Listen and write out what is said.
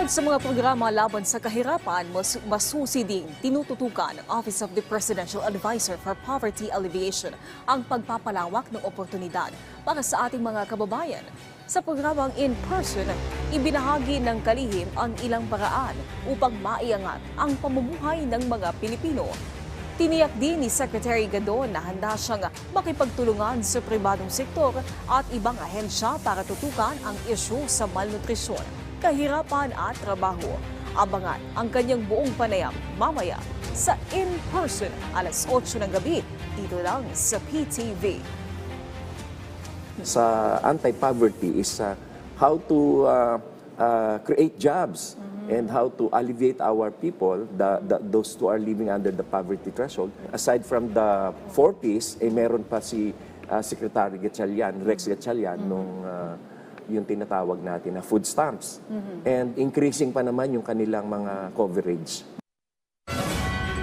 Bukod sa mga programa laban sa kahirapan, mas masusi ding tinututukan ng Office of the Presidential Advisor for Poverty Alleviation ang pagpapalawak ng oportunidad para sa ating mga kababayan. Sa programang In Person, ibinahagi ng kalihim ang ilang paraan upang maiangat ang pamumuhay ng mga Pilipino. Tiniyak din ni Secretary Gadon na handa siyang makipagtulungan sa pribadong sektor at ibang ahensya para tutukan ang isyu sa malnutrisyon, kahirapan at trabaho. Abangan ang kanyang buong panayam mamaya sa In Person alas 8 ng gabi dito lang sa PTV. sa anti-poverty is uh, how to uh, uh, create jobs and how to alleviate our people, the, the, those who are living under the poverty threshold. Aside from the four Ps, eh, meron pa si uh, Secretary Gatchalian, Rex Gatchalian, nung uh, yung tinatawag natin na food stamps. And increasing pa naman yung kanilang mga coverage.